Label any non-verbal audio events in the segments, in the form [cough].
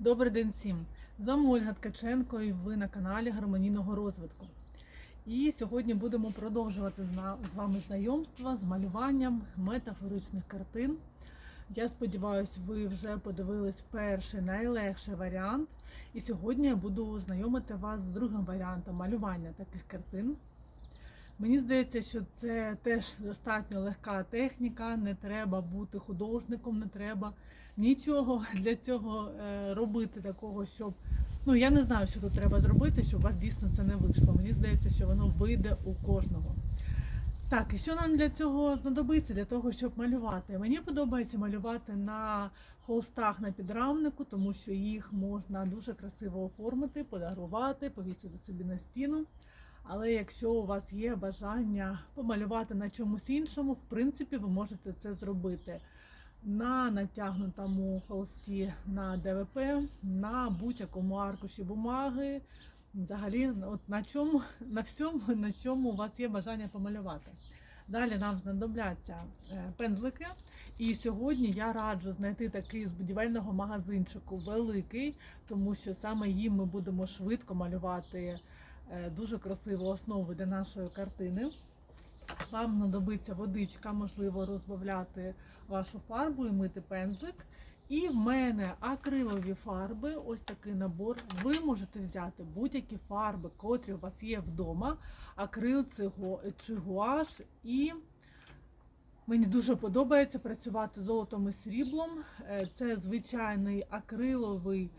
Добрий день всім! З вами Ольга Ткаченко і ви на каналі Гармонійного розвитку. І сьогодні будемо продовжувати з вами знайомство з малюванням метафоричних картин. Я сподіваюся, ви вже подивились перший найлегший варіант. І сьогодні я буду знайомити вас з другим варіантом малювання таких картин. Мені здається, що це теж достатньо легка техніка, не треба бути художником, не треба нічого для цього е, робити такого, щоб. Ну, я не знаю, що тут треба зробити, щоб у вас дійсно це не вийшло. Мені здається, що воно вийде у кожного. Так, і що нам для цього знадобиться, для того, щоб малювати? Мені подобається малювати на холстах на підрамнику, тому що їх можна дуже красиво оформити, подарувати, повісити собі на стіну. Але якщо у вас є бажання помалювати на чомусь іншому, в принципі, ви можете це зробити на натягнутому холсті на ДВП, на будь-якому аркуші бумаги. Взагалі, от на чому, на всьому, на чому у вас є бажання помалювати. Далі нам знадобляться е, пензлики. І сьогодні я раджу знайти такий з будівельного магазинчику великий, тому що саме їм ми будемо швидко малювати дуже красиву основу для нашої картини. Вам знадобиться водичка, можливо, розбавляти вашу фарбу і мити пензлик. І в мене акрилові фарби, ось такий набор. Ви можете взяти будь-які фарби, котрі у вас є вдома, акрил чи гуаш. І мені дуже подобається працювати золотом і сріблом. Е, Це звичайний акриловий,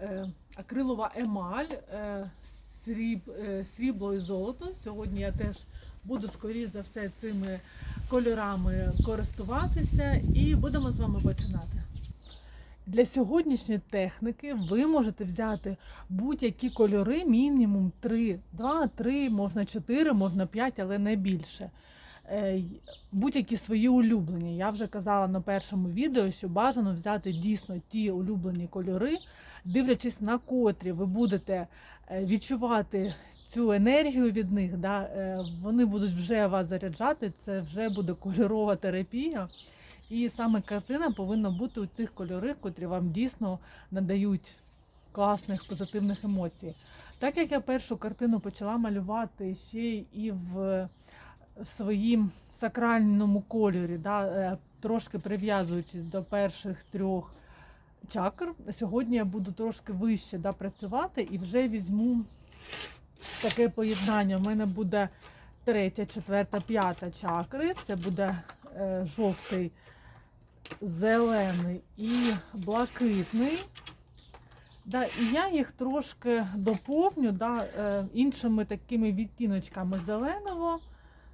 е, акрилова емаль, е, сріб, е, срібло і золото. Сьогодні я теж буду скоріш за все цими кольорами користуватися і будемо з вами починати. Для сьогоднішньої техніки ви можете взяти будь-які кольори, мінімум 3, 2, 3, можна 4, можна 5, але не більше. Е, Будь-які свої улюблені. Я вже казала на першому відео, що бажано взяти дійсно ті улюблені кольори, дивлячись на котрі ви будете е, відчувати цю енергію від них, да, е, вони будуть вже вас заряджати, це вже буде кольорова терапія. І саме картина повинна бути у тих кольорах, котрі вам дійсно надають класних позитивних емоцій. Так як я першу картину почала малювати ще і в своїм сакральному кольорі, да, е, трошки прив'язуючись до перших трьох чакр, сьогодні я буду трошки вище да, працювати і вже візьму таке поєднання. У мене буде третя, четверта, п'ята чакри. Це буде е, жовтий, зелений і блакитний. Да, і я їх трошки доповню да, е, іншими такими відтіночками зеленого,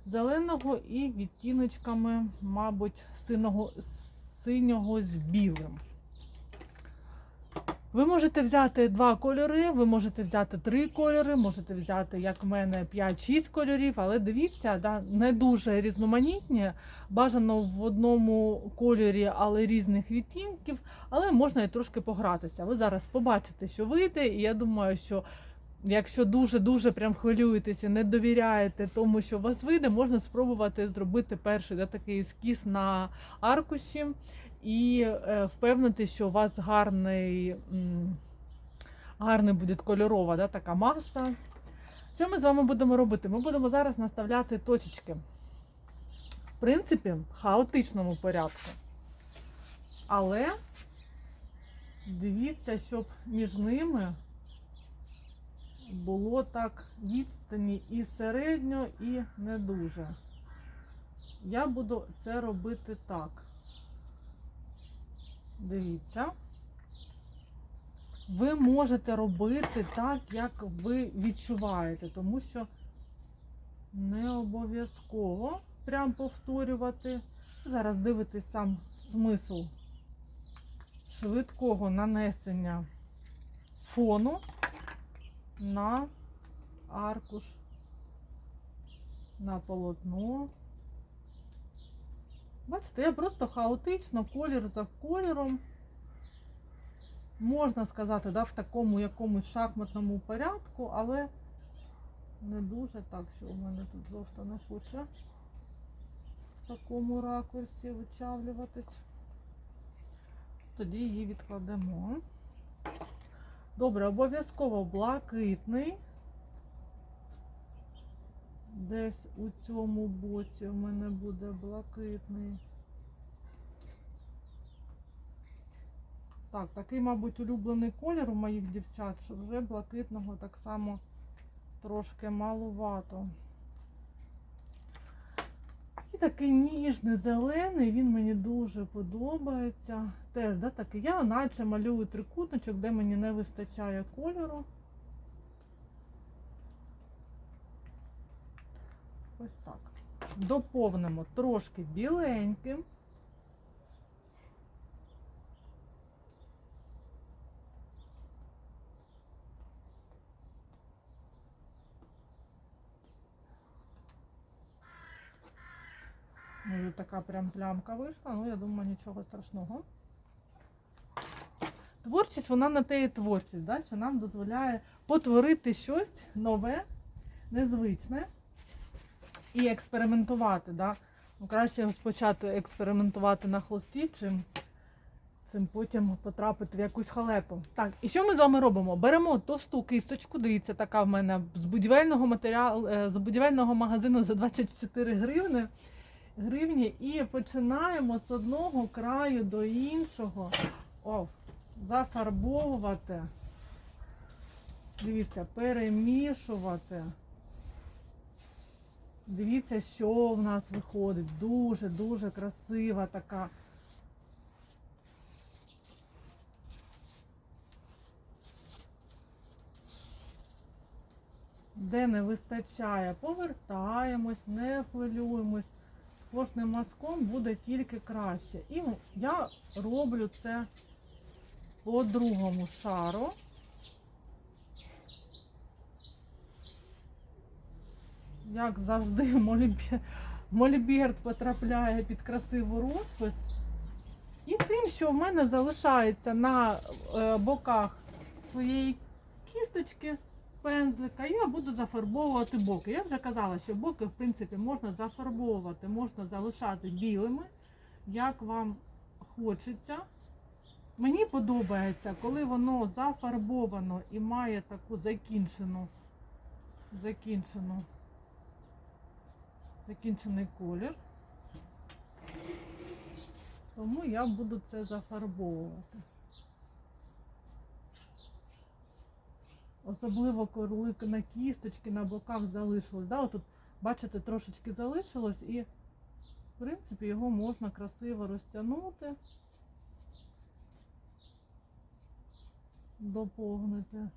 зеленого і відтіночками, мабуть, синього, синього з білим. Ви можете взяти два кольори, ви можете взяти три кольори, можете взяти, як в мене, 5-6 кольорів, але дивіться, да, не дуже різноманітні. Бажано в одному кольорі, але різних відтінків, але можна і трошки погратися. Ви зараз побачите, що вийде, і я думаю, що якщо дуже-дуже прям хвилюєтеся, не довіряєте тому, що у вас вийде, можна спробувати зробити перший да, такий ескіз на аркуші і е, впевнити, що у вас гарний, гарний буде кольорова да, така маса. Що ми з вами будемо робити? Ми будемо зараз наставляти точечки. В принципі, в хаотичному порядку. Але дивіться, щоб між ними було так відстані і середньо, і не дуже. Я буду це робити так. Дивіться. Ви можете робити так, як ви відчуваєте, тому що не обов'язково прям повторювати. Зараз дивитесь сам смисл швидкого нанесення фону на аркуш, на полотно. Бачите, я просто хаотично, колір за кольором. Можна сказати, да, в такому якомусь шахматному порядку, але не дуже так, що у мене тут жовта не хоче в такому ракурсі вичавлюватись. Тоді її відкладемо. Добре, обов'язково блакитний. Десь у цьому боці в мене буде блакитний. Так, такий, мабуть, улюблений колір у моїх дівчат, що вже блакитного так само трошки малувато. І такий ніжний зелений, він мені дуже подобається. Теж, да, такий. Я наче малюю трикутничок, де мені не вистачає кольору. Ось так. Доповнимо трошки біленьким. Може, така прям плямка вийшла, ну я думаю, нічого страшного. Творчість, вона на те і творчість, да? що нам дозволяє потворити щось нове, незвичне і експериментувати. Да? Ну, краще спочатку експериментувати на холсті, чим, чим потім потрапити в якусь халепу. Так, і що ми з вами робимо? Беремо товсту кисточку, дивіться, така в мене з будівельного матеріалу, е, з будівельного магазину за 24 гривни гривні і починаємо з одного краю до іншого о, зафарбовувати. Дивіться, перемішувати. Дивіться, що в нас виходить. Дуже-дуже красива така. Де не вистачає, повертаємось, не хвилюємось кожним мазком буде тільки краще. І я роблю це по другому шару. Як завжди, молібе- мольберт потрапляє під красивий розпис. І тим, що в мене залишається на е, боках своєї кісточки, пензлика, я буду зафарбовувати боки. Я вже казала, що боки, в принципі, можна зафарбовувати, можна залишати білими, як вам хочеться. Мені подобається, коли воно зафарбовано і має таку закінчену, закінчену, закінчений колір. Тому я буду це зафарбовувати. Особливо коли на кісточки, на боках залишилось. Да? Отут, бачите, трошечки залишилось і, в принципі, його можна красиво розтягнути, доповнити.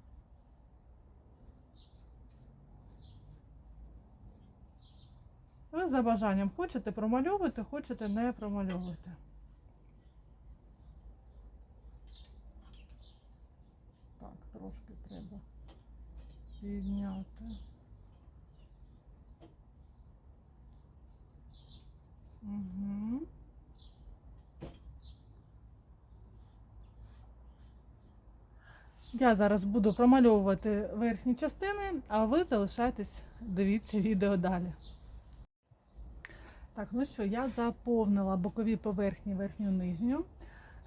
Ви за бажанням хочете промальовувати, хочете не промальовувати. Так, трошки треба підняти. Угу. Я зараз буду промальовувати верхні частини, а ви залишайтесь, дивіться відео далі. Так, ну що, я заповнила бокові поверхні верхню нижню.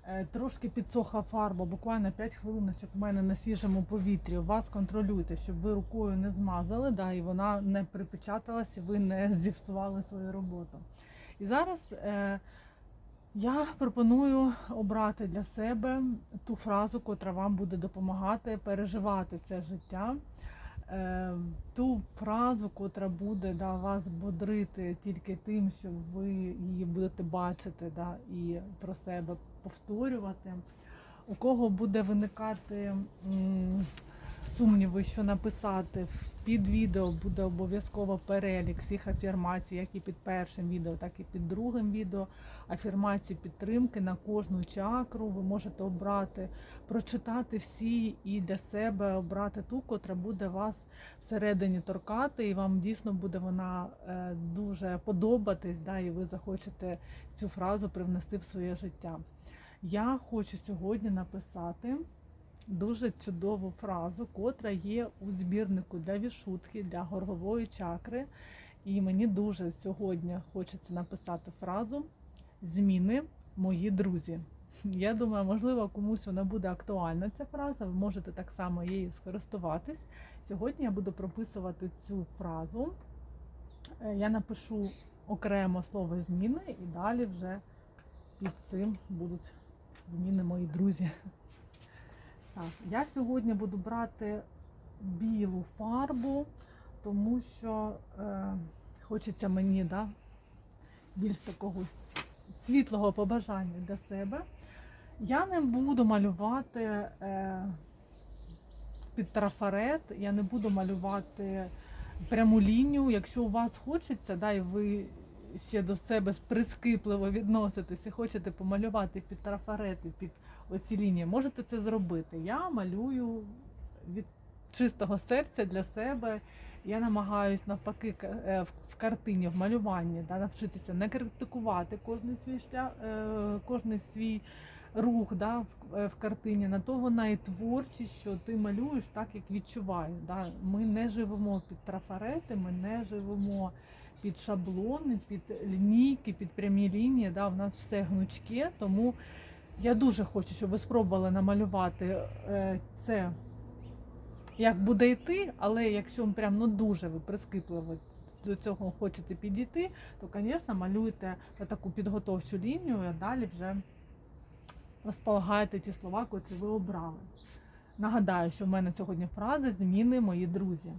Е, Трошки підсохла фарба, буквально 5 хвилиночок у мене на свіжому повітрі. Вас контролюйте, щоб ви рукою не змазали, да, і вона не припечаталась, і ви не [laughs] зіпсували свою роботу. І зараз е, я пропоную обрати для себе ту фразу, котра вам буде допомагати переживати це життя. Е, ту фразу, котра буде да, вас бодрити тільки тим, що ви її будете бачити да, і про себе повторювати. У кого буде виникати сумніви, що написати, під відео буде обов'язково перелік всіх афірмацій, як і під першим відео, так і під другим відео. Афірмації підтримки на кожну чакру. Ви можете обрати, прочитати всі і для себе обрати ту, котра буде вас всередині торкати, і вам дійсно буде вона е, дуже подобатись, да, і ви захочете цю фразу привнести в своє життя. Я хочу сьогодні написати дуже чудову фразу, котра є у збірнику для вішутки, для горлової чакри. І мені дуже сьогодні хочеться написати фразу Зміни мої друзі. Я думаю, можливо, комусь вона буде актуальна ця фраза. Ви можете так само її скористуватись. Сьогодні я буду прописувати цю фразу. Е, Я напишу окремо слово зміни і далі вже під цим будуть зміни мої друзі. Так, я сьогодні буду брати білу фарбу, тому що е, хочеться мені да, більш такого світлого побажання для себе. Я не буду малювати е, під трафарет, я не буду малювати пряму лінію. Якщо у вас хочеться, да, і ви ще до себе прискіпливо відноситесь і хочете помалювати під трафарети, під оці лінії, можете це зробити. Я малюю від чистого серця для себе. Я намагаюсь навпаки е, в- картині, в малюванні да, навчитися не критикувати кожний свій шлях, е, кожний свій рух да, в, е, в картині. На того вона і творчість, що ти малюєш так, як відчуваєш. Да. Ми не живемо під трафарети, ми не живемо під шаблони, під лінійки, під прямі лінії. Да. У нас все гнучке, тому я дуже хочу, щоб ви спробували намалювати е, це як буде йти, але якщо прям ну дуже ви прискіпливо до цього хочете підійти, то, звісно, малюйте таку підготовчу лінію, а далі вже розполагаєте ті слова, котрі ви обрали. Нагадаю, що в мене сьогодні фраза зміни мої друзі.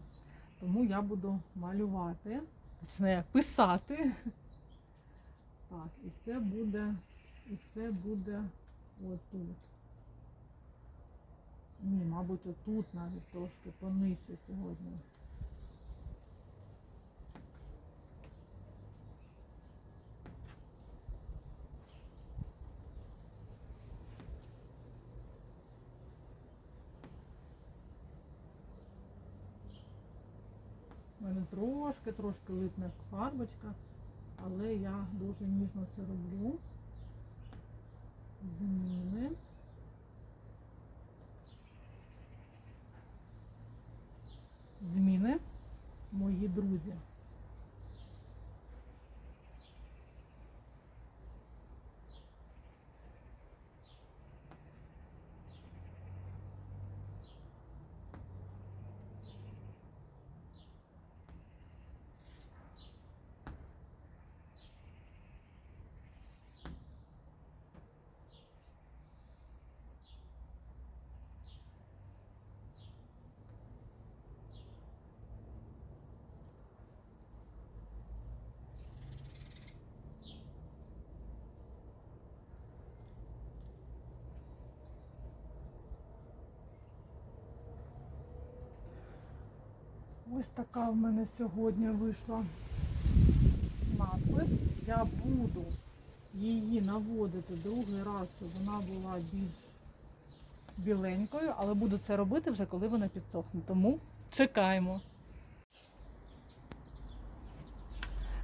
Тому я буду малювати, точніше писати. Так, і це буде, і це буде отут. Ні, мабуть, отут навіть трошки понижче сьогодні. Мене трошки, трошки липне фарбочка, але я дуже ніжно це роблю. Зміни. Зміни мої друзі. Ось така в мене сьогодні вийшла надпис. Я буду її наводити другий раз, щоб вона була більш біленькою, але буду це робити вже коли вона підсохне. Тому чекаємо.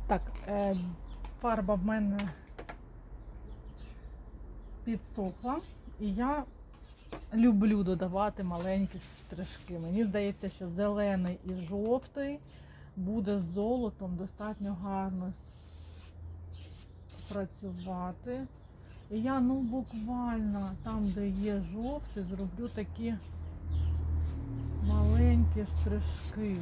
Так, е, фарба в мене підсохла, і я люблю додавати маленькі штришки. Мені здається, що зелений і жовтий буде з золотом достатньо гарно працювати. І я ну буквально там, де є жовтий, зроблю такі маленькі штришки.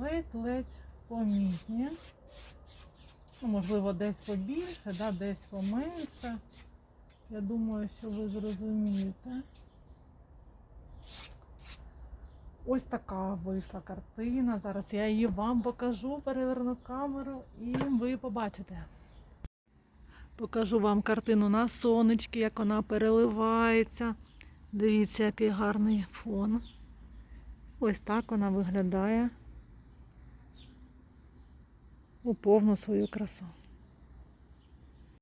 Ледь-ледь помітні. Ну, можливо, десь побільше, да, десь поменше. Я думаю, що ви зрозумієте. Ось така вийшла картина. Зараз я її вам покажу, переверну камеру і ви побачите. Покажу вам картину на сонечки, як вона переливається. Дивіться, який гарний фон. Ось так вона виглядає у повну свою красу.